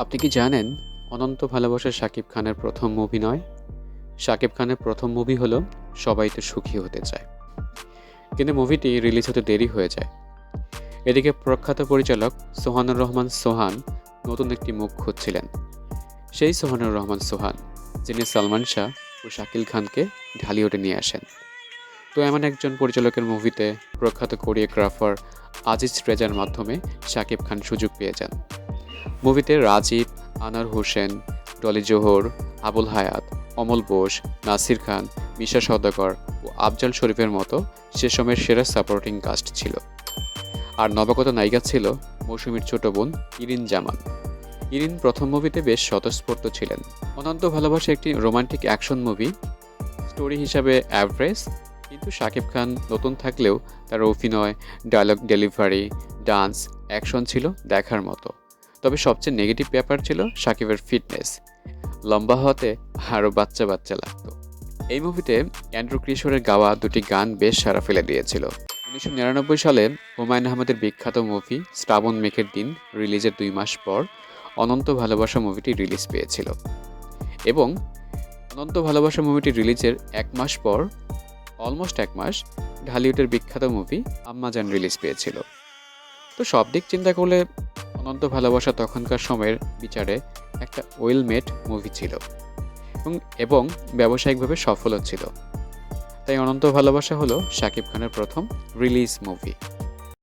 আপনি কি জানেন অনন্ত ভালোবাসা শাকিব খানের প্রথম মুভি নয়? শাকিব খানের প্রথম মুভি হলো সবাই তো সুখী হতে চায়। কিন্তু মুভিটি রিলিজ হতে দেরি হয়ে যায়। এদিকে প্রখ্যাত পরিচালক সোহানুর রহমান সোহান নতুন একটি মুখ খুঁজছিলেন। সেই সোহানুর রহমান সোহান, যিনি সালমান শাহ ও শাকিল খানকে ঢালি ঢালিউডে নিয়ে আসেন। তো এমন একজন পরিচালকের মুভিতে প্রখ্যাত কোরিওগ্রাফার আজিজ রেজার মাধ্যমে শাকিব খান সুযোগ পেয়ে যান। মুভিতে রাজীব, আনার হোসেন, ডলি জোহর, আবুল হায়াত, অমল বোস, নাসির খান, মিশা সওদাগর ও আফজাল শরীফের মতো সে সময়ের সেরা সাপোর্টিং কাস্ট ছিল। আর নবাগত নায়িকা ছিল মৌসুমীর ছোট বোন ইরিন জামান। ইরিন প্রথম মুভিতে বেশ স্বতঃস্ফূর্ত ছিলেন। অনন্ত ভালোবাসা একটি রোমান্টিক অ্যাকশন মুভি, স্টোরি হিসাবে অ্যাভারেজ, কিন্তু শাকিব খান নতুন থাকলেও তার অভিনয়, ডায়লগ ডেলিভারি, ডান্স, অ্যাকশন ছিল দেখার মতো। তবে সবচেয়ে নেগেটিভ ব্যাপার ছিল সাকিবের ফিটনেস লম্বা হতে আরও বাচ্চা বাচ্চা লাগতো। এই মুভিতে অ্যান্ড্রু কিশোরের গাওয়া দুটি গান বেশ সারা ফেলে দিয়েছিল। উনিশশো নিরানব্বই সালে হুমায়ুন আহমেদের বিখ্যাত মুভি শ্রাবণ মেঘের দিন রিলিজের দুই মাস পর অনন্ত ভালোবাসা মুভিটি রিলিজ পেয়েছিল। এবং অনন্ত ভালোবাসা মুভিটি রিলিজের এক মাস পর অলমোস্ট এক মাস, ঢালিউডের বিখ্যাত মুভি আম্মাজান রিলিজ পেয়েছিল। তো সব দিক চিন্তা করলে অনন্ত ভালোবাসা তখনকার সময়ের বিচারে একটা ওয়েলমেড মুভি ছিল এবং ব্যবসায়িকভাবে সফলও ছিল। তাই অনন্ত ভালোবাসা হলো শাকিব খানের প্রথম রিলিজ মুভি।